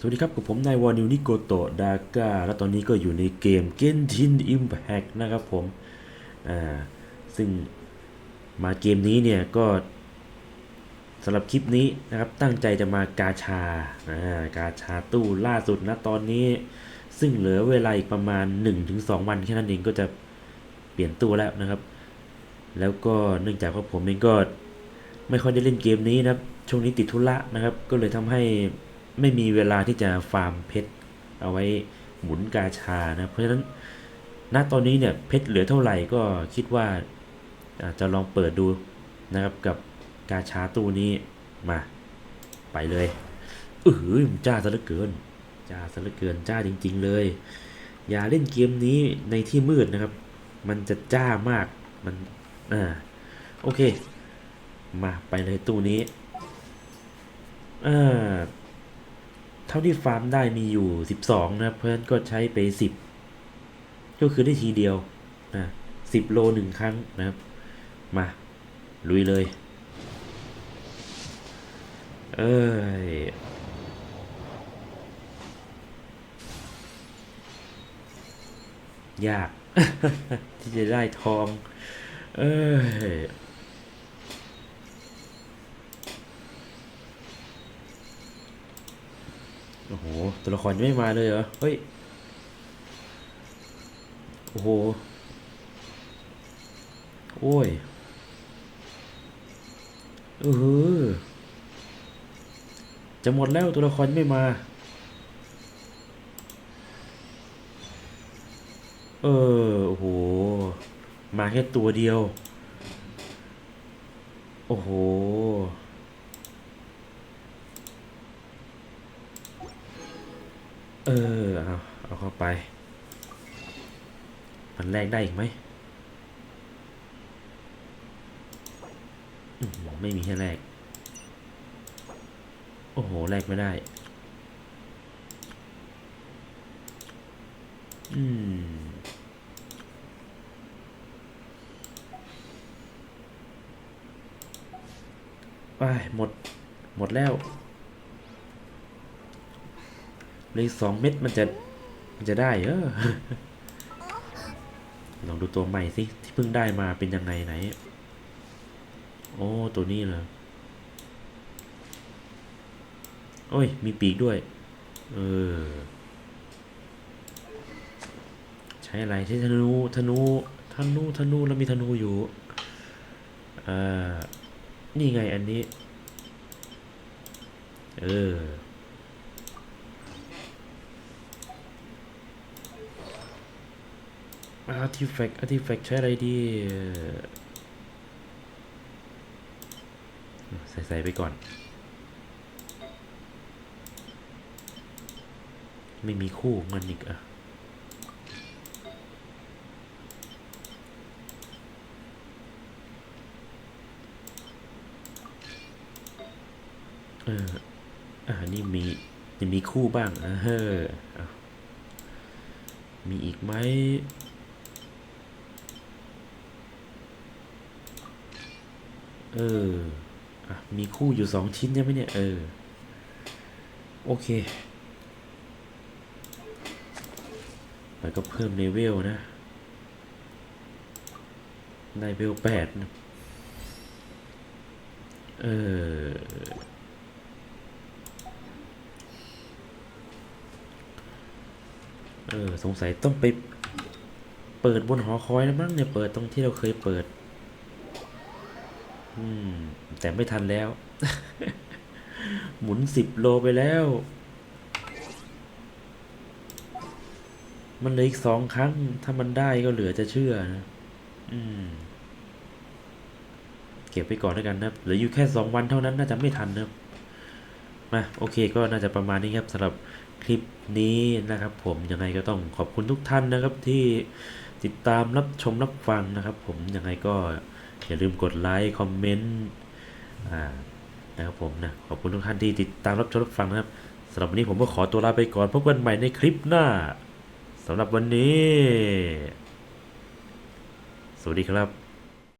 สวัสดีครับกับผมนายวานิวนิโกโตดาก้าและตอนนี้ก็อยู่ในเกม Genshin Impact นะครับผม อ่า ซึ่งมาเกมนี้เนี่ยก็สำหรับคลิปนี้นะครับตั้งใจจะมากาชา อ่า กาชาตู้ล่าสุดนะตอนนี้ ซึ่งเหลือเวลาอีกประมาณ 1-2 วันแค่นั้นเองก็จะเปลี่ยนตู้แล้วนะครับ แล้วก็เนื่องจากว่าผมเองก็ไม่ค่อยได้เล่นเกมนี้นะครับ ช่วงนี้ติดธุระนะครับ ก็เลยทำให้ ไม่มีเวลาที่จะฟาร์มเพชรเอาไว้หมุนกาชานะเพราะฉะนั้นณตอนนี้เนี่ยเพชรเหลือเท่าไหร่ก็คิดว่าอาจจะลองเปิดดูนะครับกับกาชาตู้นี้มาไปเลยเออจ้าซะเหลือเกินจ้าซะเหลือเกินจ้าจริง ๆ เลย อย่าเล่นเกมนี้ในที่มืดนะครับ มันจะจ้ามากมันอ่าโอเค มาไปเลยตู้นี้อ่า เท่าที่ฟาร์มได้มีอยู่ 12 นะครับเพราะฉะนั้นก็ใช้ไป 10 ก็คือได้ทีเดียวนะ10 โลหนึ่งครั้งนะครับ มา ลุยเลย เอ้ยยาก ที่จะได้ทอง เอ้ย โอ้โห ตัวละครยังไม่มาเลยเหรอ เฮ้ย โอ้โห โอ้ยเออจะหมดแล้วตัวละครยังไม่มา เออ โอ้โห มาแค่ตัวเดียว โอ้โห เออ เอาเอาเข้าไป มันแลกได้อีกไหม ไม่มีให้แลกโอ้โหแลกไม่ได้ อืม ไป หมด หมดแล้ว เลยสองเม็ดมันจะมันจะได้เออลองดูตัวใหม่สิที่เพิ่งได้มาเป็นยังไงไหน โอ้ตัวนี้เหรอโอ้ย มีปีกด้วย เออ ใช้อะไรใช้ธนูธนูธนูธนูแล้วมีธนูอยู่อ่านี่ไงอันนี้ เออ อาร์ติแฟกต์อาร์ติแฟกต์ใช้อะไรดีใส่ใส่ไปก่อน ไม่มีคู่มันอีกอะเอออ่านี่มียังมีคู่บ้างอะเฮ้อมีอีกไหม เอออะมีคู่อยู่สองชิ้นใช่ไหมเนี่ย เออ โอเคแล้วก็เพิ่มเลเวลนะได้เลเวลแปดนะเออ เออ สงสัยต้องไปเปิดบนหอคอยแล้วมั้งเนี่ย เปิดตรงที่เราเคยเปิด อืม แต่ไม่ทันแล้ว หมุนสิบโลไปแล้ว มันเหลืออีกสองครั้ง ถ้ามันได้ก็เหลือจะเชื่อนะอืม เก็บไปก่อนแล้วกันนะครับเหลืออยู่แค่สองวันเท่านั้นน่าจะไม่ทันนะมาโอเคก็น่าจะประมาณนี้ครับสำหรับคลิปนี้นะครับ ผมยังไงก็ต้องขอบคุณทุกท่านนะครับที่ติดตามรับชมรับฟังนะครับ ผมยังไงก็ อย่าลืมกดไลค์คอมเมนต์นะครับผมนะขอบคุณทุกท่านที่ติดตามรับชมรับฟังนะครับสำหรับวันนี้ผมก็ขอตัวลาไปก่อนพบกันใหม่ในคลิปหน้าสำหรับวันนี้ สวัสดีครับ